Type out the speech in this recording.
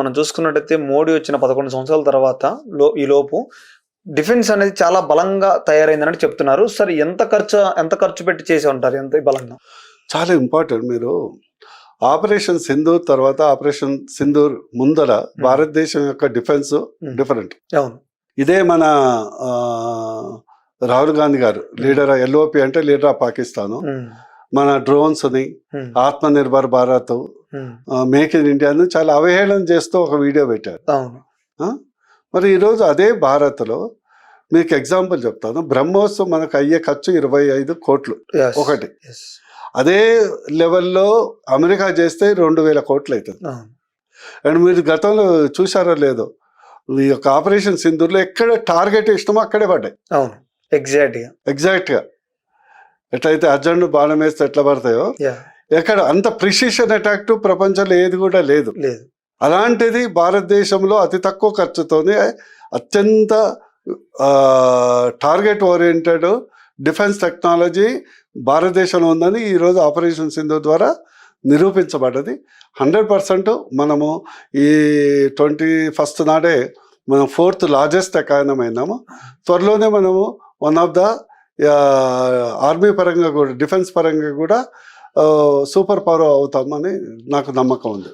మనం చూసుకున్నట్టయితే మోడీ వచ్చిన పదకొండు సంవత్సరాల తర్వాత లో ఈ లోపు డిఫెన్స్ అనేది చాలా బలంగా తయారైందని చెప్తున్నారు. సరే ఎంత ఖర్చు ఎంత ఖర్చు పెట్టి చేసి ఉంటారు ఎంత బలంగా? చాలా ఇంపార్టెంట్. మీరు ఆపరేషన్ సింధూర్ తర్వాత ఆపరేషన్ సింధూర్ ముందర భారతదేశం యొక్క డిఫెన్స్ డిఫరెంట్ అవును. ఇదే మన రాహుల్ గాంధీ గారు లీడర్ ఎల్ఓపి అంటే లీడర్ ఆఫ్ పాకిస్తాన్. మన డ్రోన్స్ని ఉమ్, ఆత్మ నిర్భర్ భారత్ మేక్ ఇన్ ఇండియాను చాలా అవహేళన చేస్తూ ఒక వీడియో పెట్టారు. అవును. మరి ఈరోజు అదే భారత్లో మీకు ఎగ్జాంపుల్ చెప్తాను. బ్రహ్మోత్సవం మనకు అయ్యే ఖర్చు ఇరవై ఐదు కోట్లు ఒకటి. అదే లెవెల్లో అమెరికా చేస్తే రెండు వేల కోట్లు అవుతుంది అండ్ మీరు గతంలో చూసారో లేదో ఈ యొక్క ఆపరేషన్ సింధూర్లో ఎక్కడ టార్గెట్ ఇష్టమో అక్కడే పడ్డాయి. అవును. ఎగ్జాక్ట్గా. ఎగ్జాక్ట్గా ఎట్లయితే అర్జెంట్ బాణం వేస్తే ఎట్లా పడతాయో? ఎక్కడ అంత ప్రిసిషన్ అటాక్ ప్రపంచంలో ఏది కూడా లేదు. లేదు. అలాంటిది భారతదేశంలో అతి తక్కువ ఖర్చుతోనే అత్యంత టార్గెట్ ఓరియంటెడ్ డిఫెన్స్ టెక్నాలజీ భారతదేశంలో ఉందని ఈరోజు ఆపరేషన్ సింధు ద్వారా నిరూపించబడ్డది. హండ్రెడ్ పర్సెంట్ మనము ఈ ట్వంటీ ఫస్ట్ నాడే మనం ఫోర్త్ లార్జెస్ట్ అయినాము. త్వరలోనే మనము వన్ ఆఫ్ ద ఆర్మీ పరంగా కూడా డిఫెన్స్ పరంగా కూడా సూపర్ పవర్ అవుతామని నాకు నమ్మకం ఉంది.